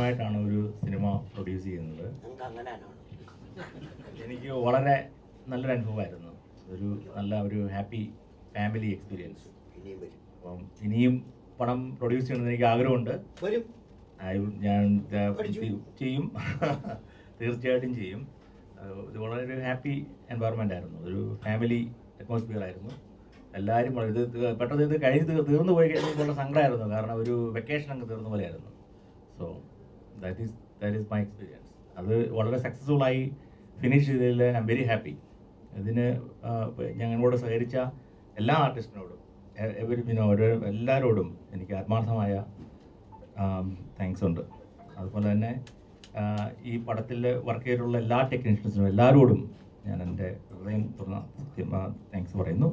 Cinema produce ചെയ്യുന്നത്. എനിക്ക് വളരെ നല്ലൊരു അനുഭവമായിരുന്നു. ഒരു നല്ല ഒരു ഹാപ്പി ഫാമിലി എക്സ്പീരിയൻസ്. അപ്പം ഇനിയും പണം പ്രൊഡ്യൂസ് ചെയ്യണമെന്ന് എനിക്ക് ആഗ്രഹമുണ്ട്. ഞാൻ. ചെയ്യും. തീർച്ചയായിട്ടും ചെയ്യും. ഇത് വളരെ ഒരു ഹാപ്പി എൻവയറമെന്റ് ആയിരുന്നു. ഒരു ഫാമിലി അറ്റ്മോസ്ഫിയർ ആയിരുന്നു. എല്ലാവരും വളരെ- ഇത് ഇത് പെട്ടെന്ന് ഇത് കഴിഞ്ഞ് തീർന്നു പോയി കഴിഞ്ഞപ്പോൾ സങ്കടമായിരുന്നു. കാരണം ഒരു വെക്കേഷൻ അങ്ങ് തീർന്ന പോലെയായിരുന്നു. So that is that is my experience അത് വളരെ സക്സസ്ഫുൾ ആയി ഫിനിഷ് ചെയ്തതിൽ ഐ എം വെരി ഹാപ്പി ഇതിന് ഞങ്ങളോട് സഹകരിച്ച എല്ലാ ആർട്ടിസ്റ്റിനോടും എവരി പിന്നെ ഓരോ എല്ലാവരോടും എനിക്ക് ആത്മാർത്ഥമായ താങ്ക്സ് ഉണ്ട്. അതുപോലെ തന്നെ ഈ പടത്തിൽ വർക്ക് ചെയ്തിട്ടുള്ള എല്ലാ ടെക്നീഷ്യൻസിനും എല്ലാവരോടും ഞാൻ എന്റെ ഹൃദയം തുറന്ന താങ്ക്സ് പറയുന്നു.